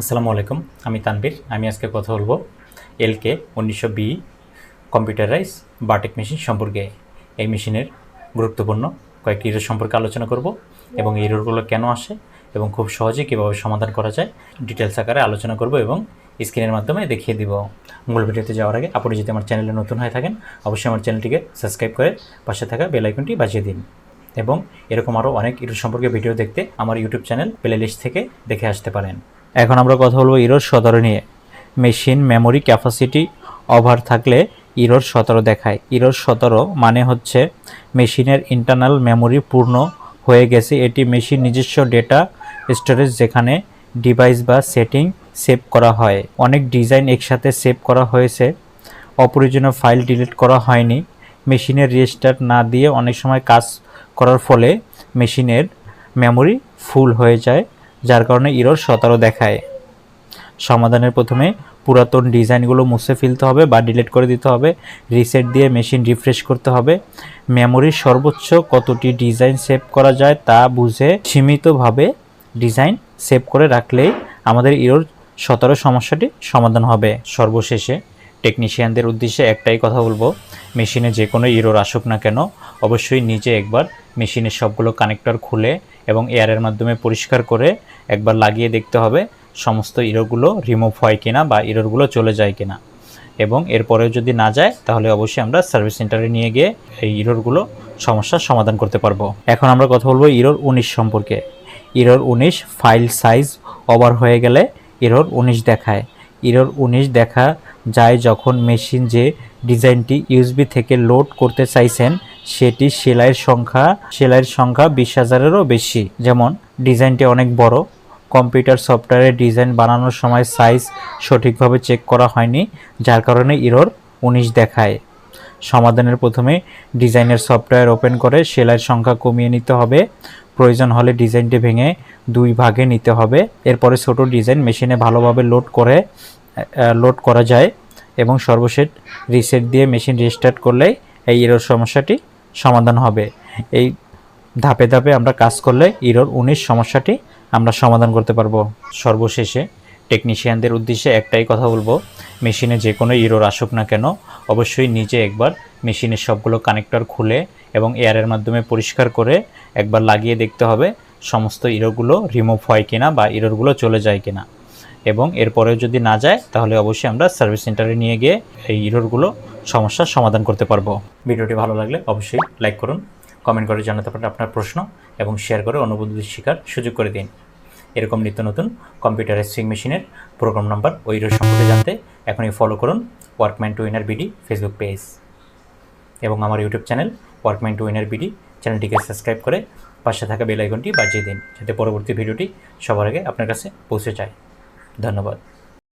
আসসালামু আলাইকুম, আমি তানবীর আমি আজকে কথা বলব এলকে উনিশশো বি কম্পিউটারাইজ বাটেক মেশিন সম্পর্কে। এই মেশিনের গুরুত্বপূর্ণ কয়েকটি ইরোর সম্পর্কে আলোচনা করব এবং এই কেন আসে এবং খুব সহজে কীভাবে সমাধান করা যায় ডিটেলস আকারে আলোচনা করব এবং স্ক্রিনের মাধ্যমে দেখিয়ে দিব। মূল ভিডিওতে যাওয়ার আগে আপনি যদি আমার চ্যানেলে নতুন হয়ে থাকেন, অবশ্যই আমার চ্যানেলটিকে সাবস্ক্রাইব করে পাশে থাকা বেল আইকনটি বাজিয়ে দিন এবং এরকম আরও অনেক ইরোর সম্পর্কে ভিডিও দেখতে আমার ইউটিউব চ্যানেল প্লে লিস্ট থেকে দেখে আসতে পারেন। এখন আমরা কথা বলব ইরোর সতেরো নিয়ে। মেশিন, মেমোরি, ক্যাপাসিটি, ওভার থাকলে ইরোর সতেরো দেখায়। ইরোর সতেরো মানে হচ্ছে মেশিনের ইন্টারনাল মেমোরি পূর্ণ হয়ে গেছে। এটি মেশিন নিজস্ব ডেটা স্টোরেজ যেখানে ডিভাইস বা সেটিং সেভ করা হয়। অনেক ডিজাইন একসাথে সেভ করা হয়েছে। অপ্রয়োজনীয় ফাইল ডিলিট করা হয়নি। মেশিনের রেজিস্টার না দিয়ে অনেক সময় কাজ করার ফলে মেশিনের মেমোরি ফুল হয়ে যায়। যার কারণে ইরোর সতেরো দেখায়। সমাধানের প্রথমে পুরাতন ডিজাইনগুলো মুছে ফেলতে হবে বা ডিলিট করে দিতে হবে, রিসেট দিয়ে মেশিন রিফ্রেশ করতে হবে। মেমোরির সর্বোচ্চ কতটি ডিজাইন সেভ করা যায় তা বুঝে সীমিতভাবে ডিজাইন সেভ করে রাখলেই আমাদের ইরোর সতেরো সমস্যাটি সমাধান হবে। সর্বশেষে টেকনিশিয়ানদের উদ্দেশ্যে একটাই কথা বলব মেশিনে যে কোনো ইরোর আসুক না কেন, অবশ্যই নিজে একবার মেশিনের সবগুলো কানেক্টর খুলে এবং এয়ারের মাধ্যমে পরিষ্কার করে একবার লাগিয়ে দেখতে হবে সমস্ত ইরোরগুলো রিমুভ হয় কিনা বা ইরোরগুলো চলে যায় কিনা। এবং এরপরেও যদি না যায়, তাহলে অবশ্যই আমরা সার্ভিস সেন্টারে নিয়ে গিয়ে এই ইরোরগুলো সমস্যার সমাধান করতে পারব। এখন আমরা কথা বলব ইরোর উনিশ সম্পর্কে। ইরোর উনিশ ফাইল সাইজ ওভার হয়ে গেলে ইরোর উনিশ দেখায়। ইরোর উনিশ দেখা যায় যখন মেশিন যে ডিজাইনটি ইউএসবি থেকে লোড করতে চাইছেন, সেটি সেলাইয়ের সংখ্যা সেলাইয়ের সংখ্যা বিশ হাজারেরও বেশি। যেমন, ডিজাইনটি অনেক বড়। কম্পিউটার সফটওয়্যারের ডিজাইন বানানোর সময় সাইজ সঠিকভাবে চেক করা হয়নি, যার কারণে ইরোর উনিশ দেখায়। সমাধানের প্রথমে ডিজাইনের সফটওয়্যার ওপেন করে সেলাইয়ের সংখ্যা কমিয়ে নিতে হবে। প্রয়োজন হলে ডিজাইনটি ভেঙে দুই ভাগে নিতে হবে। এরপরে ছোট ডিজাইন মেশিনে ভালোভাবে লোড করে লোড করা যায় এবং সর্বশেষ রিসেট দিয়ে মেশিন রিস্টার্ট করলেই এই ইরোর সমস্যাটি সমাধান হবে। এই ধাপে ধাপে আমরা কাজ করলে ইরোর উনিশ সমস্যাটি আমরা সমাধান করতে পারব। সর্বশেষে টেকনিশিয়ানদের উদ্দেশ্যে একটাই কথা বলব মেশিনে যে কোনো ইরোর আসুক না কেন, অবশ্যই নিজে একবার মেশিনের সবগুলো কানেক্টর খুলে এবং এয়ারের মাধ্যমে পরিষ্কার করে একবার লাগিয়ে দেখতে হবে সমস্ত ইরোরগুলো রিমুভ হয় কিনা বা ইরোরগুলো চলে যায় কিনা। এবং এরপরেও যদি না যায়, তাহলে অবশ্যই আমরা সার্ভিস সেন্টারে নিয়ে গিয়ে এই ইরোরগুলো সমস্যার সমাধান করতে পারব। ভিডিওটি ভালো লাগলে অবশ্যই লাইক করুন কমেন্ট করে জানাতে পারেন আপনার প্রশ্ন এবং শেয়ার করে অনুবন্ধুদের শিকার সুযোগ করে দিন। এরকম নিত্য নতুন কম্পিউটার সুইং মেশিনের প্রোগ্রাম নাম্বার ওই সম্পর্কে জানতে এখনই ফলো করুন workman to winner BD Facebook page এবং আমার YouTube channel workman to winner BD চ্যানেলটিকে সাবস্ক্রাইব করে পাশে থাকা বেল আইকনটি বাজিয়ে দিন, যাতে পরবর্তী ভিডিওটি সবার আগে আপনার কাছে পৌঁছে যায়। ধন্যবাদ।